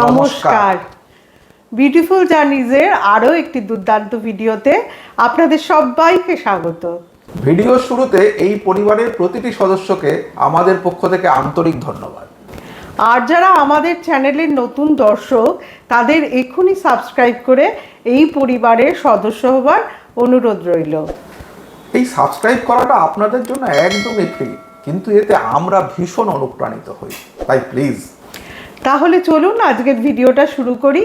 নমস্কার। বিউটিফুল জার্নিজের আরও একটি দুর্দান্ত ভিডিওতে আপনাদের সবাইকে স্বাগত। ভিডিও শুরুতে এই পরিবারের প্রতিটি সদস্যকে আমাদের পক্ষ থেকে আন্তরিক ধন্যবাদ। আর যারা আমাদের চ্যানেলের নতুন দর্শক তাদের এক্ষুনি সাবস্ক্রাইব করে এই পরিবারের সদস্য হবার অনুরোধ রইল। এই সাবস্ক্রাইব করাটা আপনাদের জন্য একদমই ফ্রি কিন্তু এতে আমরা ভীষণ অনুপ্রাণিত হই। তাই প্লিজ তাহলে চলুন আজকের ভিডিওটা শুরু করি।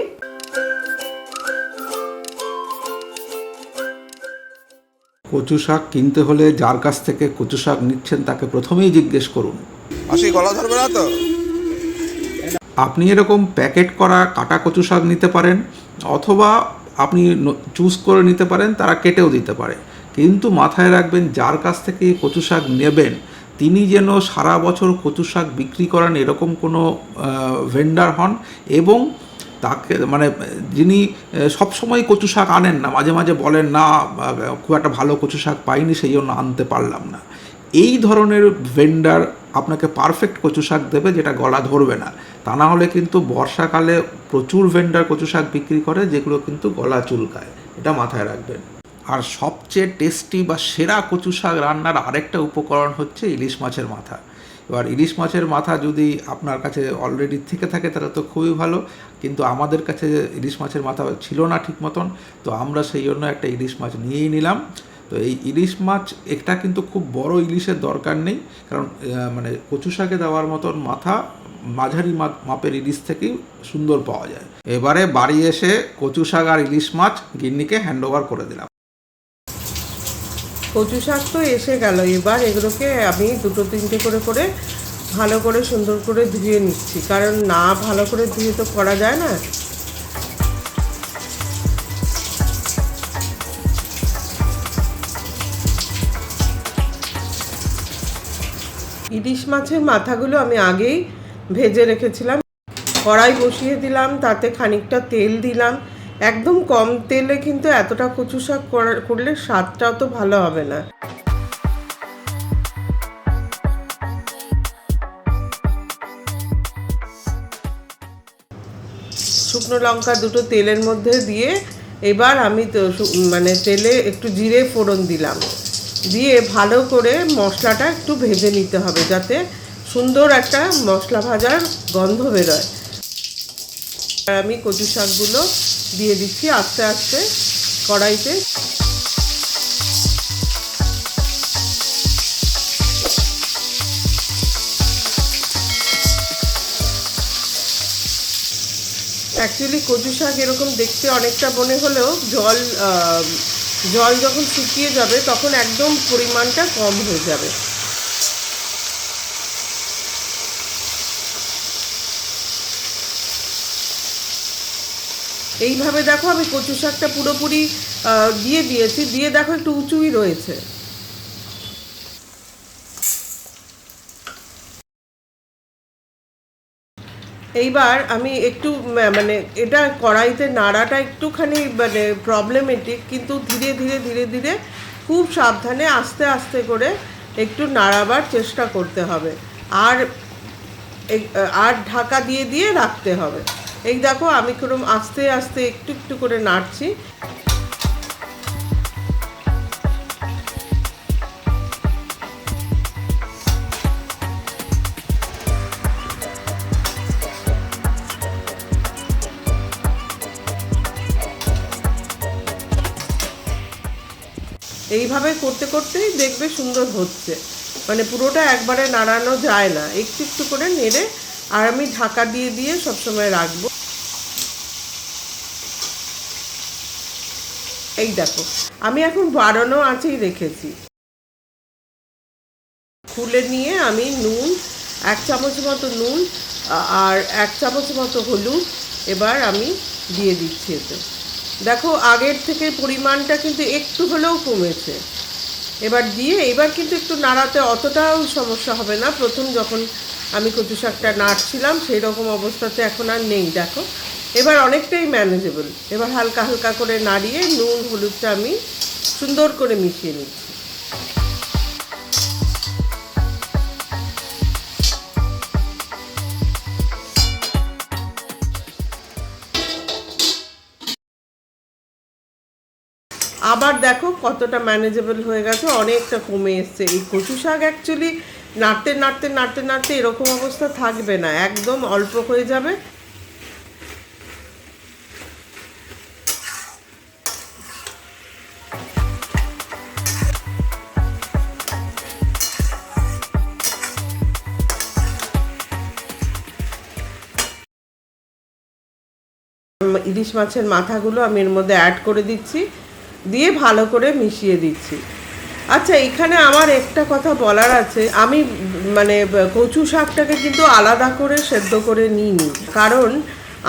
কচু শাক কিনতে হলে যার কাছ থেকে কচু শাক নিচ্ছেন তাকে প্রথমেই জিজ্ঞেস করুন। গলা ধরবে না তো। আপনি এরকম প্যাকেট করা কাটা কচু শাক নিতে পারেন অথবা আপনি চুজ করে নিতে পারেন তারা কেটেও দিতে পারে। কিন্তু মাথায় রাখবেন যার কাছ থেকে কচু শাক নেবেন তিনি যেন সারা বছর কচু শাক বিক্রি করেন এরকম কোনো ভেন্ডার হন এবং তাকে মানে যিনি সবসময় কচু শাক আনেন না, মাঝে মাঝে বলেন, না খুব একটা ভালো কচু শাক পাইনি, সেই জন্য আনতে পারলাম না। এই ধরনের ভেন্ডার আপনাকে পারফেক্ট কচু শাক দেবে যেটা গলা ধরবে না। তা না হলে কিন্তু বর্ষাকালে প্রচুর ভেন্ডার কচু শাক বিক্রি করে, যেগুলো কিন্তু গলা চুলকায়। এটা মাথায় রাখবেন। আর সবচেয়ে টেস্টি বা সেরা কচু শাক রান্নার আরেকটা উপকরণ হচ্ছে ইলিশ মাছের মাথা। এবার ইলিশ মাছের মাথা যদি আপনার কাছে অলরেডি থেকে থাকে, তাহলে তো খুবই ভালো। কিন্তু আমাদের কাছে ইলিশ মাছের মাথা ছিল না ঠিক মতন, তো আমরা সেই জন্য একটা ইলিশ মাছ নিয়েই নিলাম। তো এই ইলিশ মাছ এটা কিন্তু খুব বড় ইলিশের দরকার নেই। কারণ মানে কচু শাকে দেওয়ার মতন মাথা মাঝারি মাপের ইলিশ থেকেই সুন্দর পাওয়া যায়। এবারে বাড়ি এসে কচু শাক আর ইলিশ মাছ গিন্নিকে হ্যান্ড ওভার করে দিলাম। কচু শাক তো এসে গেল। এবার এগুলোকে আমি দুটো তিনটে করে করে ভালো করে সুন্দর করে ধুয়ে নিচ্ছি। কারণ না ভালো করে ধুয়ে তো করা যায় না। ইলিশ মাছের মাথাগুলো আমি আগেই ভেজে রেখেছিলাম। কড়াই বসিয়ে দিলাম, তাতে খানিকটা তেল দিলাম। একদম কম তেলে কিন্তু এতটা কচু শাক করলে স্বাদটাও তো ভালো হবে না। শুকনো লঙ্কা দুটো তেলের মধ্যে দিয়ে এবার আমি তো মানে তেলে একটু জিরে ফোড়ন দিলাম। দিয়ে ভালো করে মশলাটা একটু ভেজে নিতে হবে যাতে সুন্দর একটা মশলা ভাজার গন্ধ বেরোয়। আর আমি কচু শাকগুলো দিয়ে দিচ্ছি আস্তে আস্তে কড়াইতে। অ্যাকচুয়ালি কচু শাক এরকম দেখতে অনেকটা মনে হলেও জল জল যখন শুকিয়ে যাবে, তখন একদম পরিমাণটা কম হয়ে যাবে। এইভাবে দেখো আমি কচু শাকটা পুরোপুরি দিয়ে দিয়েছি, দিয়ে দেখো একটু উঁচুই রয়েছে। এইবার আমি একটু মানে এটা কড়াইতে নাড়াটা একটুখানি মানে প্রবলেমেটিক কিন্তু ধীরে ধীরে ধীরে ধীরে খুব সাবধানে, আস্তে আস্তে করে একটু নাড়াবার চেষ্টা করতে হবে। আর আর ঢাকা দিয়ে দিয়ে রাখতে হবে। এই দেখো, আমি কিরম আস্তে আস্তে একটু একটু করে নাড়ছি। এইভাবে করতে করতেই দেখবে সুন্দর হচ্ছে। মানে পুরোটা একবারে নাড়ানো যায় না। একটু একটু করে নেড়ে আর আমি ঢাকা দিয়ে দিয়ে সবসময় রাখব। এই দেখো, আমি এখন বাড়ানো আঁচেই রেখেছি। খুলে নিয়ে আমি নুন, এক চামচ মতো নুন আর এক চামচ মতো হলুদ এবার আমি দিয়ে দিচ্ছি এতে। দেখো, আগের থেকে পরিমাণটা কিন্তু একটু হলেও কমেছে। এবার দিয়ে, এবার কিন্তু একটু নাড়াতে অতটাও সমস্যা হবে না। প্রথম যখন আমি কচু শাকটা নাড়ছিলাম, সেই রকম অবস্থাতে এখন আর নেই। দেখো এবার অনেকটাই ম্যানেজেবল এবার হালকা হালকা করে নাড়িয়ে নুন, হলুদটা আমি সুন্দর করে মিশিয়ে নিচ্ছি। আবার দেখো কতটা ম্যানেজেবল হয়ে গেছে, অনেকটা কমে এসছে। এই কচু শাক অ্যাকচুয়ালি নাড়তে নাড়তে নাড়তে নাড়তে এরকম অবস্থা থাকবে না, একদম অল্প হয়ে যাবে। ইলিশ মাছের মাথাগুলো আমি এর মধ্যে অ্যাড করে দিচ্ছি, দিয়ে ভালো করে মিশিয়ে দিচ্ছি। আচ্ছা এখানে আমার একটা কথা বলার আছে, আমি মানে কচু শাকটাকে কিন্তু আলাদা করে সেদ্ধ করে নিইনি। কারণ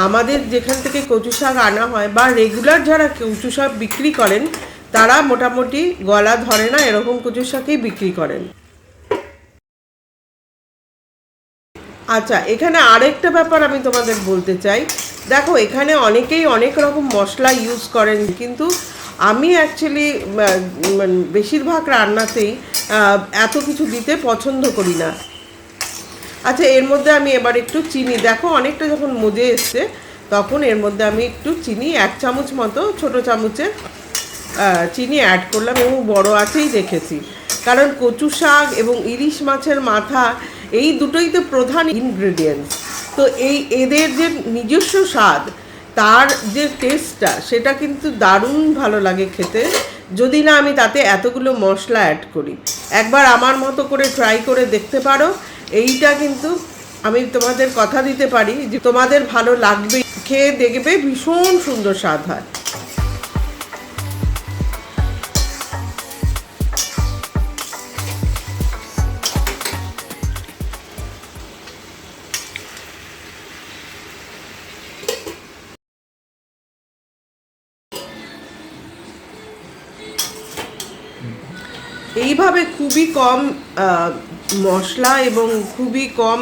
আমাদের যেখান থেকে কচু শাক আনা হয় বা রেগুলার যারা কচু শাক বিক্রি করেন, তারা মোটামুটি গলা ধরে না, এরকম কচু শাকই বিক্রি করেন। আচ্ছা এখানে আরেকটা ব্যাপার আমি তোমাদের বলতে চাই দেখো, এখানে অনেকেই অনেক রকম মশলা ইউজ করেন, কিন্তু আমি অ্যাকচুয়ালি বেশিরভাগ রান্নাতেই এত কিছু দিতে পছন্দ করি না। আচ্ছা এর মধ্যে আমি এবার একটু চিনি, দেখো অনেকটা যখন মজে এসছে, তখন এর মধ্যে আমি একটু চিনি, এক চামচ মতো ছোট চামচে চিনি অ্যাড করলাম এবং বড় আছেই রেখেছি। কারণ কচু শাক এবং ইলিশ মাছের মাথা, এই দুটোই তো প্রধান ইনগ্রেডিয়েন্টস তো এই এদের যে নিজস্ব স্বাদ, তার যে টেস্টটা সেটা কিন্তু দারুণ ভালো লাগে খেতে। যদি না আমি তাতে এতগুলো মশলা অ্যাড করি। একবার আমার মতো করে ট্রাই করে দেখতে পারো। এইটা কিন্তু আমি তোমাদের কথা দিতে পারি যে তোমাদের ভালো লাগবে। খেয়ে দেখবে ভীষণ সুন্দর স্বাদ হয়। এইভাবে খুবই কম মশলা এবং খুবই কম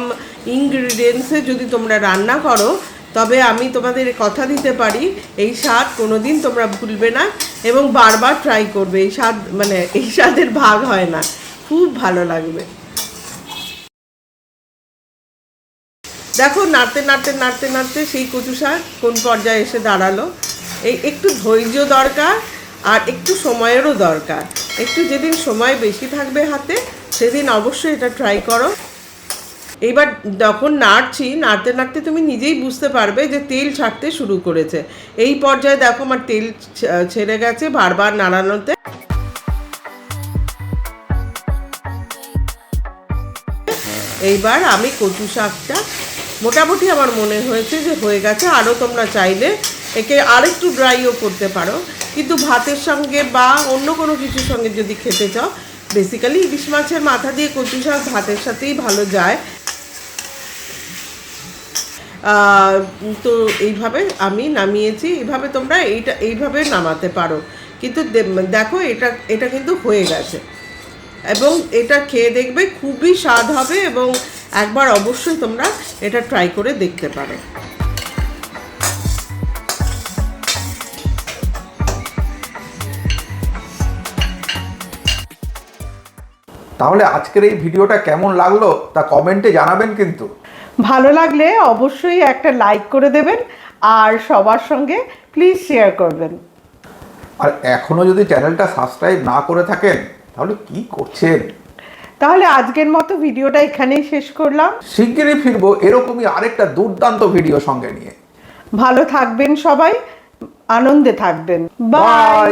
ইনগ্রিডিয়েন্টসে যদি তোমরা রান্না করো, তবে আমি তোমাদের কথা দিতে পারি, এই স্বাদ কোনোদিন তোমরা ভুলবে না এবং বারবার ট্রাই করবে। এই স্বাদ মানে এই স্বাদের ভাগ হয় না। খুব ভালো লাগবে। দেখো, নাড়তে নাড়তে নাড়তে নাড়তে সেই কচু শাক কোন পর্যায়ে এসে দাঁড়াল। এই একটু ধৈর্য দরকার আর একটু সময়েরও দরকার। একটু যেদিন সময় বেশি থাকবে হাতে, সেদিন অবশ্যই এটা ট্রাই করো। এইবার যখন নাড়ছি, নাড়তে নাড়তে তুমি নিজেই বুঝতে পারবে যে তেল ছাড়তে শুরু করেছে। এই পর্যায়ে দেখো আমার তেল ছেড়ে গেছে বারবার নাড়ানোতে। এইবার আমি কচু শাকটা, মোটামুটি আমার মনে হয়েছে যে হয়ে গেছে। আরও তোমরা চাইলে একে আরেকটু ড্রাইও করতে পারো। কিন্তু ভাতের সঙ্গে বা অন্য কোনো কিছুর সঙ্গে যদি খেতে চাও বেসিক্যালি ইলিশ মাছের মাথা দিয়ে কচু শাক ভাতের সাথেই ভালো যায়। তো এইভাবে আমি নামিয়েছি, এইভাবে তোমরা এইটা, এইভাবে নামাতে পারো। কিন্তু দেখো এটা এটা কিন্তু হয়ে গেছে। এবং এটা খেয়ে দেখবে খুবই স্বাদ হবে এবং একবার অবশ্যই তোমরা এটা ট্রাই করে দেখতে পারো। তাহলে আজকের এই ভিডিওটা কেমন লাগল তা কমেন্টে জানাবেন কিন্তু। ভালো লাগলে অবশ্যই একটা লাইক করে দেবেন আর সবার সঙ্গে প্লিজ শেয়ার করবেন। আর এখনও যদি চ্যানেলটা সাবস্ক্রাইব না করে থাকেন তাহলে কি করছেন? তাহলে আজকের মতো ভিডিওটা এখানেই শেষ করলাম। শিগগিরই ফিরবো এরকমই আরেকটা দুর্দান্ত ভিডিও সঙ্গে নিয়ে। ভালো থাকবেন সবাই আনন্দে থাকবেন। বাই